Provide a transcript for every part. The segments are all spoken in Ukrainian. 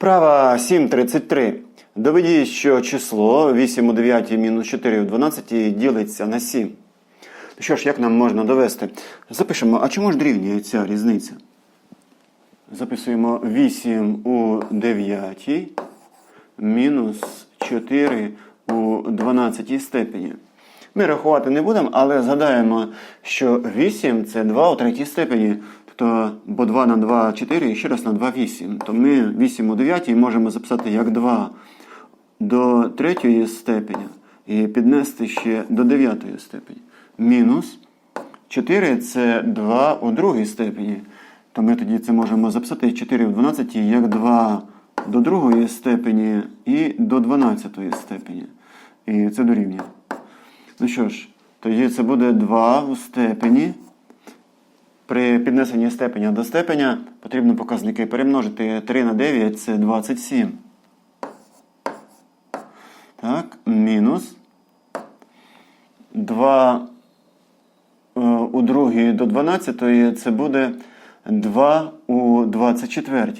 Вправа 7.33. Доведіть, що число 8 у 9 мінус 4 у 12 ділиться на 7. Ну Що ж, як нам можна довести? Запишемо, а чому ж дорівнює ця різниця? Записуємо 8 у 9 мінус 4 у 12 степені. Ми рахувати не будемо, але згадаємо, що 8 це 2 у третій степені. Тобто, бо 2 на 2 4 і ще раз на 2 8. То ми 8 у 9 можемо записати як 2 до третьої степені і піднести ще до 9 степені. Мінус 4 це 2 у другій степені. То ми тоді це можемо записати 4 в 12 як 2 до другої степені і до 12 степені. І це дорівнює. Ну що ж, тоді це буде 2 у степені. При піднесенні степеня до степеня потрібно показники перемножити 3 на 9 це 27. Так, мінус 2 е, у другій до 12 це буде 2 у 24.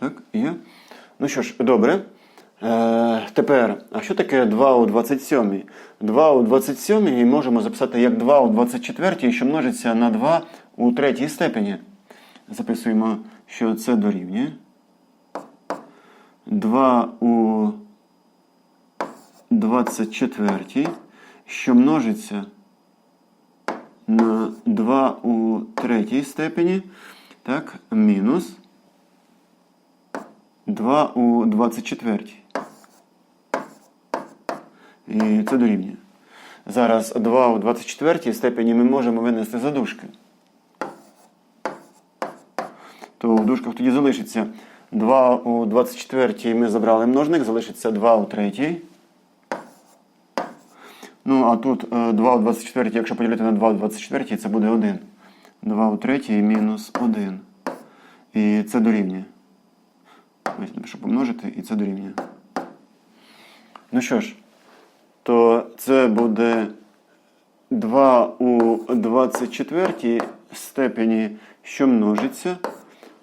Так, є. Ну що ж, добре. Е, тепер, а що таке 2 у 27? 2 у 27 можемо записати як 2 у 24, що множиться на 2 у третій степені. Записуємо, що це дорівнює. 2 у 24, що множиться на 2 у третій степені. Так, мінус 2 у 24. І це дорівнює. Зараз 2 у 24 степені ми можемо винести за дужки. То в дужках тоді залишиться 2 у 24 ми забрали множник, залишиться 2 у 3. Ну, а тут е, 2 у 24, якщо поділити на 2 у 24, це буде 1. 2 у 3 мінус 1. І це дорівнює. Ось напишу помножити, і це дорівнює. Ну що ж, то це буде 2 у 24 степені, що множиться.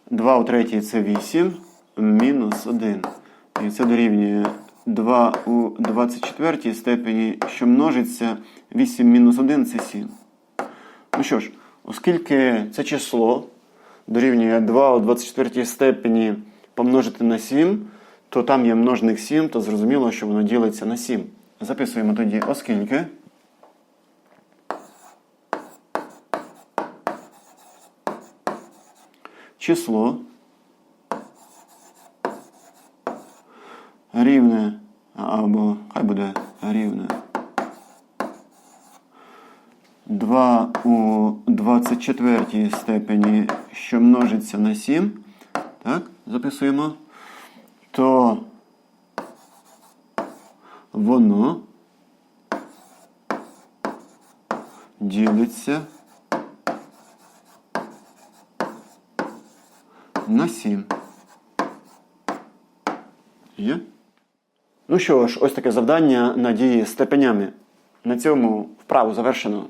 2 у 3 це 8, мінус 1. І це дорівнює 2 у 24 степені, що множиться 8 мінус 1 це 7. Ну що ж, оскільки це число дорівнює 2 у 24 степені помножити на 7, то там є множник 7, то зрозуміло, що воно ділиться на 7. Записуємо тоді, оскільки. Число рівне, або хай буде рівне 2 у 24 степені, що множиться на 7. Так, записуємо. То воно ділиться на 7. Є? Ну що ж, ось таке завдання надії степенями. На цьому вправу завершено.